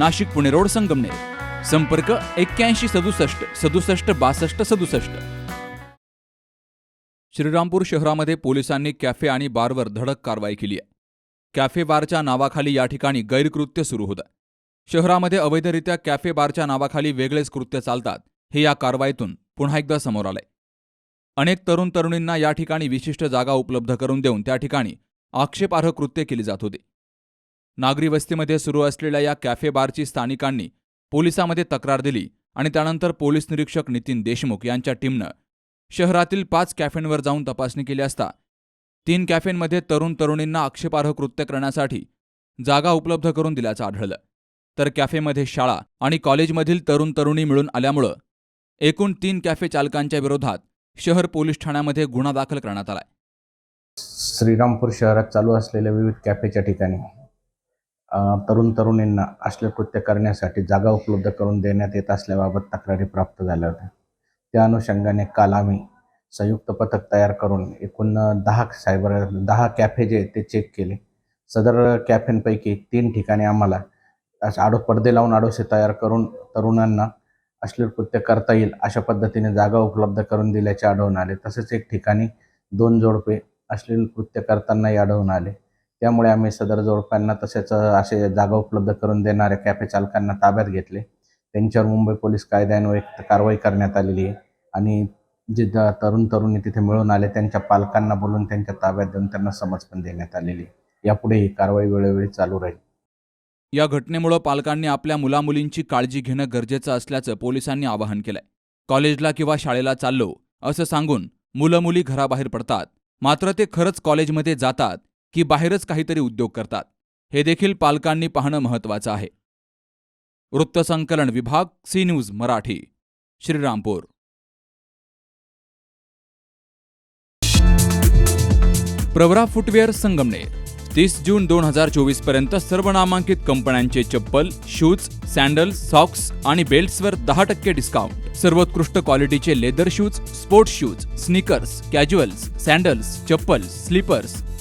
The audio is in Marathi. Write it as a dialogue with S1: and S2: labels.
S1: Nashik Pune road Sangamner. संपर्क एक्क्याऐंशी सदुसष्ट सदुसष्ट बासष्ट सदुसष्ट. श्रीरामपूर शहरामध्ये पोलिसांनी कॅफे आणि बारवर धडक कारवाई केली आहे. कॅफे बारच्या नावाखाली या ठिकाणी गैरकृत्य सुरू होतं. शहरामध्ये अवैधरित्या कॅफे बारच्या नावाखाली वेगळेच कृत्य चालतात हे या कारवाईतून पुन्हा एकदा समोर आलंय. अनेक तरुण तरुणींना या ठिकाणी विशिष्ट जागा उपलब्ध करून देऊन त्या ठिकाणी आक्षेपार्ह कृत्य केली जात होती. नागरी वस्तीमध्ये सुरू असलेल्या या कॅफे बारची स्थानिकांनी पोलिसांमध्ये तक्रार दिली आणि त्यानंतर पोलीस निरीक्षक नितीन देशमुख यांच्या टीमनं शहरातील पाच कॅफेंवर जाऊन तपासणी केली असता तीन कॅफेंमध्ये तरुण तरुणींना आक्षेपार्ह कृत्य करण्यासाठी जागा उपलब्ध करून दिल्याचं आढळलं. तर कॅफेमध्ये शाळा आणि कॉलेजमधील तरुण तरुणी मिळून आल्यामुळं एकूण तीन कॅफे चालकांच्या विरोधात शहर पोलीस ठाण्यामध्ये गुन्हा दाखल करण्यात आलाय.
S2: श्रीरामपूर शहरात चालू असलेल्या विविध कॅफेच्या ठिकाणी तरुण तरुणींना अश्लील कृत्य करण्यासाठी जागा उपलब्ध करून देण्यात येत असल्याबाबत तक्रारी प्राप्त झाल्या होत्या. त्या अनुषंगाने काल आम्ही संयुक्त पथक तयार करून एकूण दहा सायबर दहा कॅफे जे ते चेक केले. सदर कॅफेंपैकी तीन ठिकाणी आम्हाला आडो पडदे लावून आडोसे तयार करून तरुणांना अश्लील कृत्य करता येईल अशा पद्धतीने जागा उपलब्ध करून दिल्याचे आढळून आले. तसेच एक ठिकाणी दोन जोडपे अश्लील कृत्य करतानाही आढळून आले. त्यामुळे आम्ही सदर जोडप्यांना तसेच असे जागा उपलब्ध करून देणाऱ्या कॅफे चालकांना ताब्यात घेतले. त्यांच्यावर मुंबई पोलीस कायद्यान्वये कारवाई करण्यात आलेली आहे. आणि जे तरुण तरुणी तिथे मिळून आले त्यांच्या पालकांना बोलून त्यांच्या ताब्यात देऊन त्यांना समज पण देण्यात आलेली यापुढे ही कारवाई वेळोवेळी चालू राहील.
S1: या घटनेमुळं पालकांनी आपल्या मुलामुलींची काळजी घेणं गरजेचं असल्याचं पोलिसांनी आवाहन केलंय. कॉलेजला किंवा शाळेला चाललो असं सांगून मुलं मुली घराबाहेर पडतात. मात्र ते खरंच कॉलेजमध्ये जातात की बाहेरच काहीतरी उद्योग करतात. हे देखील पालकांनी पाहणं महत्त्वाचं आहे. वृत्तसंकलन विभाग C news Marathi Shrirampur. Pravara footwear Sangamner तीस जून दोन हजार चोवीसपर्यंत सर्व नामांकित कंपन्यांचे चप्पल शूज सँडल्स सॉक्स आणि बेल्ट्सवर दहा टक्के डिस्काउंट. सर्वोत्कृष्ट क्वालिटीचे leather shoes sports shoes sneakers casuals sandals चप्पल स्लीपर्स